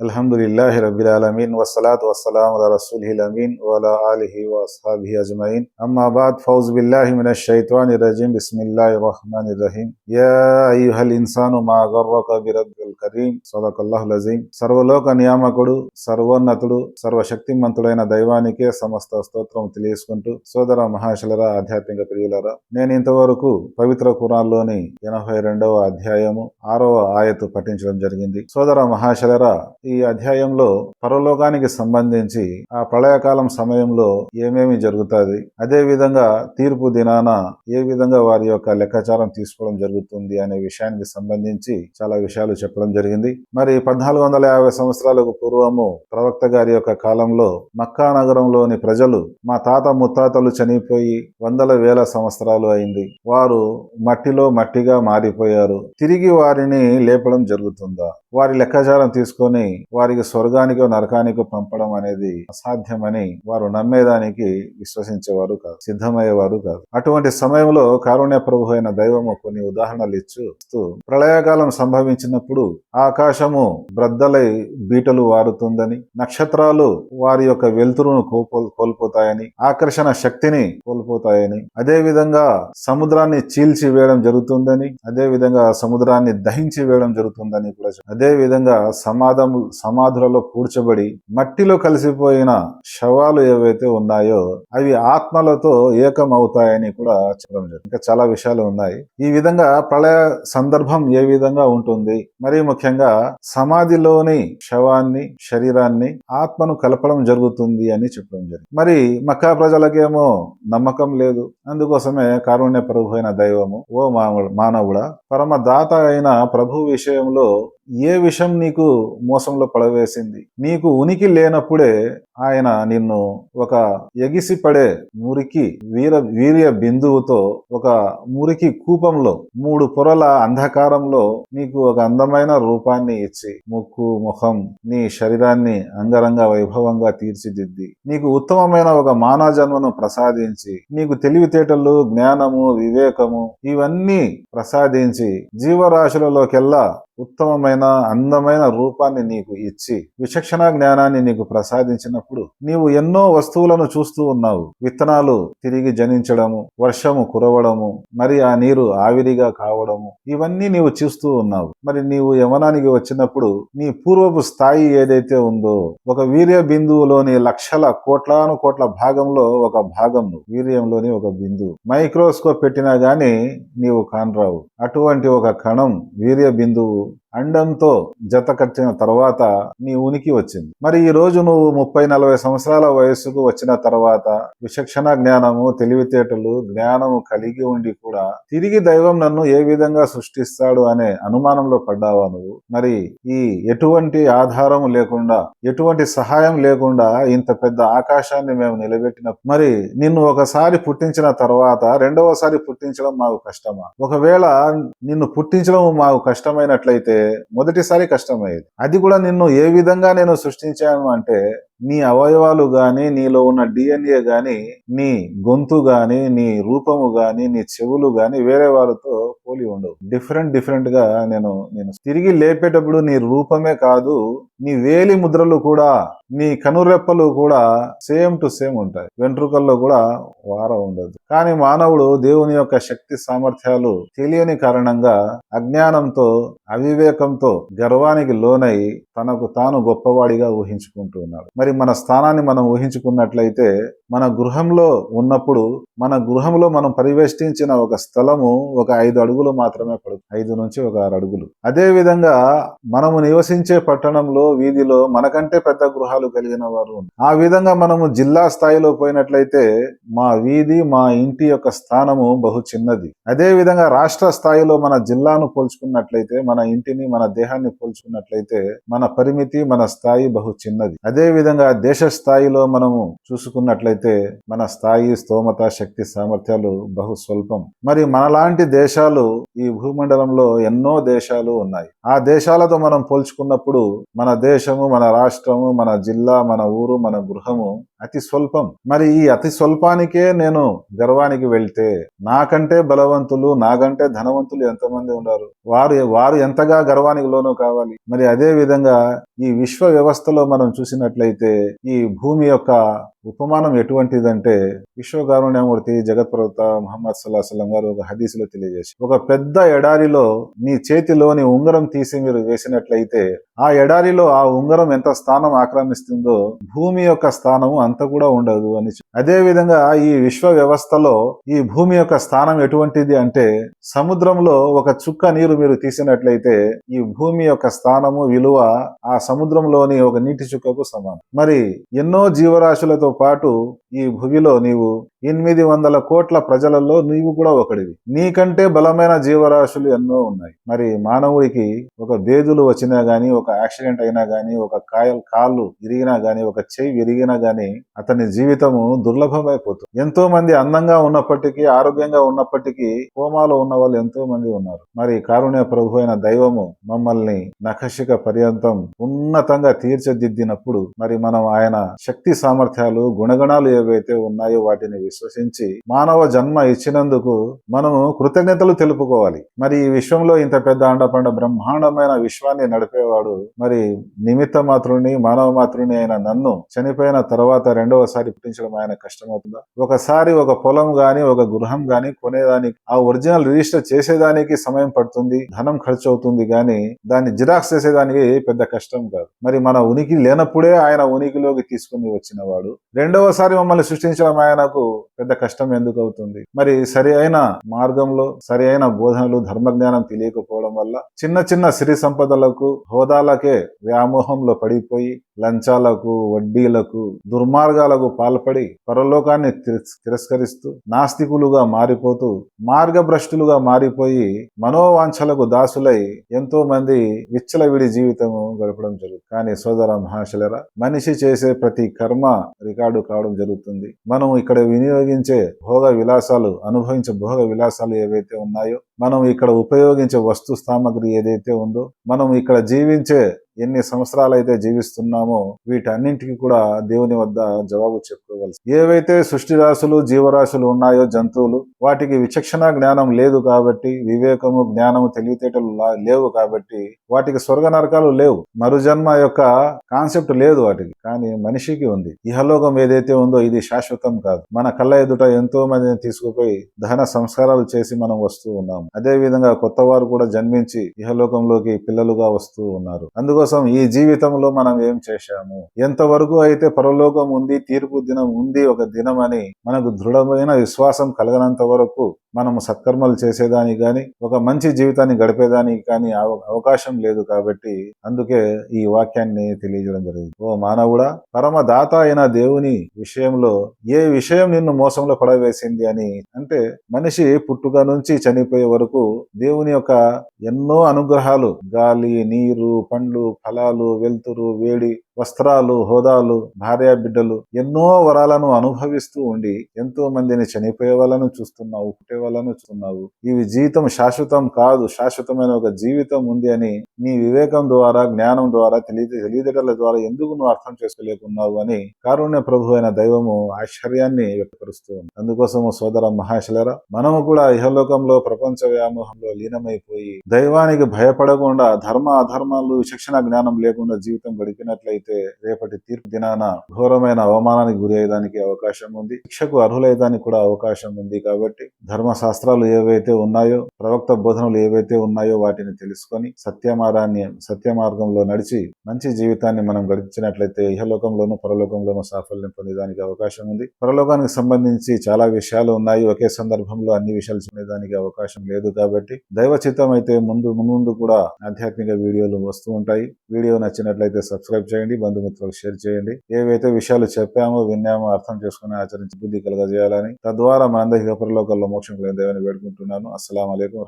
అల్హమ్దుల్లాహి రబ్బిల్ ఆలమీన్ వసలాత్ వసలాం అలా రసూల్హిల్ అమీన్ వల ఆలిహి వసహాబి అజ్మయిన్ అమ్మాబాద్ ఫౌజ్ బిల్లాహి మిన షైత్వాన్ రజీం బిస్మిల్లాహి రహమాన్ రహీం యా అయ్యుహల్ ఇన్సాను మా గర్వక బిరబ్బుల్ కరీం సదకల్లాహుల్ అజీం సర్వలోక నియామకుడు సర్వోన్నతుడు సర్వశక్తిమంతుడైన దైవానికే సమస్త స్తోత్రం తెలియసుకుంటూ సోదర మహాశలరా ఆధ్యాత్మిక ప్రియులరా నేను ఇంతవరకు పవిత్ర కురాన్లోని ఎనభై రెండవ అధ్యాయము ఆరవ ఆయతు పఠించడం జరిగింది. సోదర మహాశలరా ఈ అధ్యాయంలో పరలోకానికి సంబంధించి ఆ ప్రళయకాలం సమయంలో ఏమేమి జరుగుతుంది అదే విధంగా తీర్పు దినాన ఏ విధంగా వారి యొక్క లెక్కాచారం తీసుకోవడం జరుగుతుంది అనే విషయానికి సంబంధించి చాలా విషయాలు చెప్పడం జరిగింది. మరి పద్నాలుగు వందల యాభై సంవత్సరాలకు పూర్వము ప్రవక్త గారి యొక్క కాలంలో మక్కా నగరంలోని ప్రజలు మా తాత ముత్తాతలు చనిపోయి వందల వేల సంవత్సరాలు అయింది. వారు మట్టిలో మట్టిగా మారిపోయారు. తిరిగి వారిని లేపడం జరుగుతుందా? వారి లెక్కాచారం తీసుకొని వారికి స్వర్గానికో నరకానికో పంపడం అనేది అసాధ్యమని వారు నమ్మేదానికి విశ్వసించేవారు కాదు సిద్ధమయ్యేవారు కాదు. అటువంటి సమయంలో కారుణ్య ప్రభు అయిన దైవము కొన్ని ఉదాహరణలు ఇచ్చు ప్రళయకాలం సంభవించినప్పుడు ఆకాశము బ్రద్దలై బీటలు వారుతుందని నక్షత్రాలు వారి యొక్క వెలుతురును కోల్పోతాయని ఆకర్షణ శక్తిని కోల్పోతాయని అదే విధంగా సముద్రాన్ని చీల్చి వేయడం జరుగుతుందని అదే విధంగా సముద్రాన్ని దహించి వేయడం జరుగుతుందని కూడా అదే విధంగా సమాధం సమాధులలో కూర్చబడి మట్టిలో కలిసిపోయిన శవాలు ఏవైతే ఉన్నాయో అవి ఆత్మలతో ఏకం అవుతాయని కూడా చెప్పడం జరిగింది. ఇంకా చాలా విషయాలు ఉన్నాయి. ఈ విధంగా ప్రళయ సందర్భం ఏ విధంగా ఉంటుంది? మరి ముఖ్యంగా సమాధిలోని శవాన్ని శరీరాన్ని ఆత్మను కలపడం జరుగుతుంది అని చెప్పడం జరిగింది. మరి మక్కా ప్రజలకేమో నమ్మకం లేదు. అందుకోసమే కారుణ్య ప్రభు అయిన దైవము ఓ మానవుడా పరమ దాత అయిన ప్రభు విషయంలో ఏ విషయం నీకు మోసంలో పడవేసింది? నీకు ఉనికి లేనప్పుడే ఆయన నిన్ను ఒక ఎగిసిపడే మురికి వీర వీర్య బిందువుతో ఒక మురికి కూపంలో మూడు పొరల అంధకారంలో నీకు ఒక అందమైన రూపాన్ని ఇచ్చి ముక్కు ముఖం నీ శరీరాన్ని అంగరంగ వైభవంగా తీర్చిదిద్ది. నీకు ఉత్తమమైన ఒక మానవ జన్మను ప్రసాదించి నీకు తెలివితేటలు జ్ఞానము వివేకము ఇవన్నీ ప్రసాదించి జీవరాశులలోకెల్లా ఉత్తమమైన అందమైన రూపాన్ని నీకు ఇచ్చి విచక్షణ జ్ఞానాన్ని నీకు ప్రసాదించిన ప్రసాదించినప్పుడు నీవు ఎన్నో వస్తువులను చూస్తూ ఉన్నావు. విత్తనాలు తిరిగి జనించడము వర్షము కురవడము మరి ఆ నీరు ఆవిరిగా కావడము ఇవన్నీ నీవు చూస్తూ ఉన్నావు. మరి నీవు యమనానికి వచ్చినప్పుడు నీ పూర్వపు స్థాయి ఏదైతే ఉందో ఒక వీర్య బిందువులోని లక్షల కోట్లాను కోట్ల భాగంలో ఒక భాగం వీర్యంలోని ఒక బిందువు మైక్రోస్కోప్ పెట్టినా గాని నీవు కానరావు. అటువంటి ఒక కణం వీర్య బిందువు అండంతో జత కట్టిన తర్వాత నీ ఉనికి వచ్చింది. మరి ఈ రోజు నువ్వు ముప్పై నలభై సంవత్సరాల వయస్సుకు వచ్చిన తర్వాత విచక్షణ జ్ఞానము తెలివితేటలు జ్ఞానము కలిగి ఉండి కూడా తిరిగి దైవం నన్ను ఏ విధంగా సృష్టిస్తాడు అనే అనుమానంలో పడ్డావా నువ్వు? మరి ఈ ఎటువంటి ఆధారం లేకుండా ఎటువంటి సహాయం లేకుండా ఇంత పెద్ద ఆకాశాన్ని మేము నిలబెట్టిన మరి నిన్ను ఒకసారి పుట్టించిన తర్వాత రెండవసారి పుట్టించడం మాకు కష్టమా? ఒకవేళ నిన్ను పుట్టించడం మాకు కష్టమైనట్లయితే మొదటిసారి కష్టమయ్యేది. అది కూడా నిన్ను ఏ విధంగా నేను సృష్టించాను అంటే నీ అవయవాలు గాని నీలో ఉన్న డిఎన్ఏ గాని నీ గొంతు గాని నీ రూపము గాని నీ చెవులు గాని వేరే వారితో పోలి ఉండవు. డిఫరెంట్ డిఫరెంట్గా నేను నేను తిరిగి లేపేటప్పుడు నీ రూపమే కాదు నీ వేలి ముద్రలు కూడా నీ కనురెప్పలు కూడా సేమ్ టు సేమ్ ఉంటాయి. వెంట్రుకల్లో కూడా వార ఉండదు. కానీ మానవుడు దేవుని యొక్క శక్తి సామర్థ్యాలు తెలియని కారణంగా అజ్ఞానంతో అవివేకంతో గర్వానికి లోనై తనకు తాను గొప్పవాడిగా ఊహించుకుంటూ ఉన్నాడు. మరి మన స్థానాన్ని మనం ఊహించుకున్నట్లయితే మన గృహంలో ఉన్నప్పుడు మన గృహంలో మనం పరివేష్టించిన ఒక స్థలము ఒక ఐదు అడుగులు మాత్రమే పడు ఐదు నుంచి ఒక ఆరు అడుగులు. అదే విధంగా మనము నివసించే పట్టణంలో వీధిలో మనకంటే పెద్ద గృహాలు కలిగిన వారు ఆ విధంగా మనము జిల్లా స్థాయిలో పోయినట్లయితే మా వీధి మా ఇంటి యొక్క స్థానము బహు చిన్నది. అదే విధంగా రాష్ట్ర స్థాయిలో మన జిల్లాను పోల్చుకున్నట్లయితే మన ఇంటిని మన దేహాన్ని పోల్చుకున్నట్లయితే మన పరిమితి మన స్థాయి బహు చిన్నది. అదే విధంగా దేశ స్థాయిలో మనము చూసుకున్నట్లయితే అయితే మన స్థాయి స్తోమత శక్తి సామర్థ్యాలు బహు స్వల్పం. మరి మనలాంటి దేశాలు ఈ భూమండలంలో ఎన్నో దేశాలు ఉన్నాయి. ఆ దేశాలతో మనం పోల్చుకున్నప్పుడు మన దేశము మన రాష్ట్రము మన జిల్లా మన ఊరు మన గృహము అతి స్వల్పం. మరి ఈ అతి స్వల్పానికే నేను గర్వానికి వెళ్తే నాకంటే బలవంతులు నాకంటే ధనవంతులు ఎంతమంది ఉన్నారు? వారు వారు ఎంతగా గర్వానికి లోను కావాలి. మరి అదే విధంగా ఈ విశ్వ వ్యవస్థలో మనం చూసినట్లయితే ఈ భూమి యొక్క ఉపమానం ఎటువంటిదంటే విశ్వకారుణ్యమూర్తి జగత్ మహమ్మద్ ముహమ్మద్ సల్లాహం గారు ఒక హదీసులో తెలియజేసి ఒక పెద్ద ఎడారిలో మీ చేతిలోని ఉంగరం తీసి మీరు వేసినట్లయితే ఆ ఎడారిలో ఆ ఉంగరం ఎంత స్థానం ఆక్రమిస్తుందో భూమి యొక్క స్థానము అంత కూడా ఉండదు అని అదే విధంగా ఈ విశ్వ వ్యవస్థలో ఈ భూమి యొక్క స్థానం ఎటువంటిది అంటే సముద్రంలో ఒక చుక్క నీరు మీరు తీసినట్లయితే ఈ భూమి యొక్క స్థానము విలువ ఆ సముద్రంలోని ఒక నీటి చుక్కకు సమానం. మరి ఎన్నో జీవరాశులతో పాటు ఈ భూమిలో నీవు ఎనిమిది వందల కోట్ల ప్రజలలో నీవు కూడా ఒకడివి. నీకంటే బలమైన జీవరాశులు ఎన్నో ఉన్నాయి. మరి మానవుడికి ఒక బేదులు వచ్చినా గాని ఒక యాక్సిడెంట్ అయినా గాని ఒక కాయలు కాళ్ళు విరిగినా గాని ఒక చెయ్యి విరిగినా గాని అతని జీవితము దుర్లభమైపోతుంది. ఎంతో మంది అందంగా ఉన్నప్పటికీ ఆరోగ్యంగా ఉన్నప్పటికీ కోమాలో ఉన్న వాళ్ళు ఎంతో మంది ఉన్నారు. మరి కారుణ్య ప్రభు అయిన దైవము మమ్మల్ని నఖశిక పర్యంతం ఉన్నతంగా తీర్చిదిద్దినప్పుడు మరి మనం ఆయన శక్తి సామర్థ్యాలు గుణగణాలు ఏవైతే ఉన్నాయో వాటిని విశ్వసించి మానవ జన్మ ఇచ్చినందుకు మనము కృతజ్ఞతలు తెలుపుకోవాలి. మరి ఈ విశ్వంలో ఇంత పెద్ద అండపండ బ్రహ్మాండమైన విశ్వాన్ని నడిపేవాడు మరి నిమిత్త మాతృని మానవ మాతృని అయిన నన్ను చనిపోయిన తర్వాత రెండవసారి పుట్టించడం ఆయన కష్టమవుతుందా? ఒకసారి ఒక పొలం గాని ఒక గృహం గాని కొనేదానికి ఆ ఒరిజినల్ రిజిస్టర్ చేసేదానికి సమయం పడుతుంది ధనం ఖర్చు అవుతుంది గాని దాన్ని జిరాక్స్ చేసేదానికి పెద్ద కష్టం కాదు. మరి మన ఉనికి లేనప్పుడే ఆయన ఉనికిలోకి తీసుకుని వచ్చిన వాడు. రెండవసారి మమ్మల్ని సృష్టించడం ఆయనకు పెద్ద కష్టం ఎందుకు అవుతుంది? మరి సరి అయిన మార్గంలో సరి అయిన బోధనలు ధర్మజ్ఞానం తెలియకపోవడం వల్ల చిన్న చిన్న సిరి సంపదలకు హోదాలకే వ్యామోహంలో పడిపోయి లంచాలకు వడ్డీలకు దుర్మార్గాలకు పాల్పడి పరలోకాన్ని తిరస్కరిస్తూ నాస్తికులుగా మారిపోతూ మార్గభ్రష్టులుగా మారిపోయి మనోవాంఛలకు దాసులై ఎంతో మంది విచ్చలవిడి జీవితం గడపడం జరుగుతుంది కానీ సోదర మహాశలరా మనిషి చేసే ప్రతి కర్మ రికార్డు కావడం జరుగుతుంది. మనం ఇక్కడ వినియోగించే భోగ విలాసాలు అనుభవించే భోగ విలాసాలు ఏవైతే ఉన్నాయో మనం ఇక్కడ ఉపయోగించే వస్తు సామాగ్రి ఏదైతే ఉందో మనం ఇక్కడ జీవించే ఎన్ని సంవత్సరాలు అయితే జీవిస్తున్నామో వీటన్నింటికి కూడా దేవుని వద్ద జవాబు చెప్పుకోవాల్సి ఏవైతే సృష్టి రాశులు జీవరాశులు ఉన్నాయో జంతువులు వాటికి విచక్షణ జ్ఞానం లేదు కాబట్టి వివేకము జ్ఞానము తెలివితేటలు లేవు కాబట్టి వాటికి స్వర్గ నరకాలు లేవు. మరుజన్మ యొక్క కాన్సెప్ట్ లేదు వాటికి. కానీ మనిషికి ఉంది. ఇహలోకం ఏదైతే ఉందో ఇది శాశ్వతం కాదు. మన కళ్ళ ఎదుట ఎంతో మందిని తీసుకుపోయి దహన సంస్కారాలు చేసి మనం వస్తూ ఉన్నాం అదే విధంగా కొత్త వారు కూడా జన్మించి ఇహలోకంలోకి పిల్లలుగా వస్తూ ఉన్నారు. అందుకోసం ఈ జీవితంలో మనం ఏం చేశాము? ఎంతవరకు అయితే పరలోకం ఉంది తీర్పు దినం ఉంది ఒక దినం అని మనకు దృఢమైన విశ్వాసం కలగనంత వరకు మనము సత్కర్మలు చేసేదానికి కానీ ఒక మంచి జీవితాన్ని గడిపేదానికి కానీ అవ- అవకాశం లేదు కాబట్టి అందుకే ఈ వాక్యాన్ని తెలియజేయడం జరిగింది. ఓ మానవుడా పరమదాత అయిన దేవుని విషయంలో ఏ విషయం నిన్ను మోసంలో పడవేసింది అని అంటే మనిషి పుట్టుక నుంచి చనిపోయే వరకు దేవుని యొక్క ఎన్నో అనుగ్రహాలు గాలి నీరు పండ్లు ఫలాలు వెలుతురు వేడి వస్త్రాలు హోదాలు భార్య బిడ్డలు ఎన్నో వరాలను అనుభవిస్తూ ఉండి ఎంతో మందిని చనిపోయే వాళ్ళను చూస్తున్నావు పుట్టే వాళ్ళను చూస్తున్నావు. ఇవి జీవితం శాశ్వతం కాదు శాశ్వతమైన ఒక జీవితం ఉంది అని నీ వివేకం ద్వారా జ్ఞానం ద్వారా తెలియ తెలియదటల ద్వారా ఎందుకు నువ్వు అర్థం చేసుకోలేకున్నావు అని కారుణ్య ప్రభు అయిన దైవము ఆశ్చర్యాన్ని వ్యక్తపరుస్తూ ఉంది. అందుకోసము సోదర మహాశలరా మనము కూడా ఇహలోకంలో ప్రపంచ వ్యామోహంలో లీనమైపోయి దైవానికి భయపడకుండా ధర్మ అధర్మాలు శిక్షణ జ్ఞానం లేకుండా జీవితం గడిపినట్లయితే రేపటి తీర్పు దినాన ఘోరమైన అవమానానికి గురి అయ్యేదానికి అవకాశం ఉంది. శిక్షకు అర్హులయ్యేదానికి కూడా అవకాశం ఉంది కాబట్టి ధర్మ శాస్త్రాలు ఏవైతే ఉన్నాయో ప్రవక్త బోధనలు ఏవైతే ఉన్నాయో వాటిని తెలుసుకొని సత్యమారాన్ని సత్య మార్గంలో నడిచి మంచి జీవితాన్ని మనం గడిచినట్లయితే ఇహలోకంలోనూ పరలోకంలోనూ సాఫల్యం పొందేదానికి అవకాశం ఉంది. పరలోకానికి సంబంధించి చాలా విషయాలు ఉన్నాయి. ఒకే సందర్భంలో అన్ని విషయాలు చూడడానికి అవకాశం లేదు కాబట్టి దైవ చిత్తం అయితే ముందు ముందు కూడా ఆధ్యాత్మిక వీడియోలు వస్తూ ఉంటాయి. వీడియో నచ్చినట్లయితే సబ్స్క్రైబ్ చేయండి. బంధుమిత్రులకు షేర్ చేయండి. ఏవైతే విషయాలు చెప్పామో విన్నామో అర్థం చేసుకుని ఆచరించి బుద్ధి కలగజేయాలని. తద్వారా మనందరికీ పరలోకంలో మోక్షం కలిగిన దేవని వేడుకుంటున్నాను. అస్సలం అయికం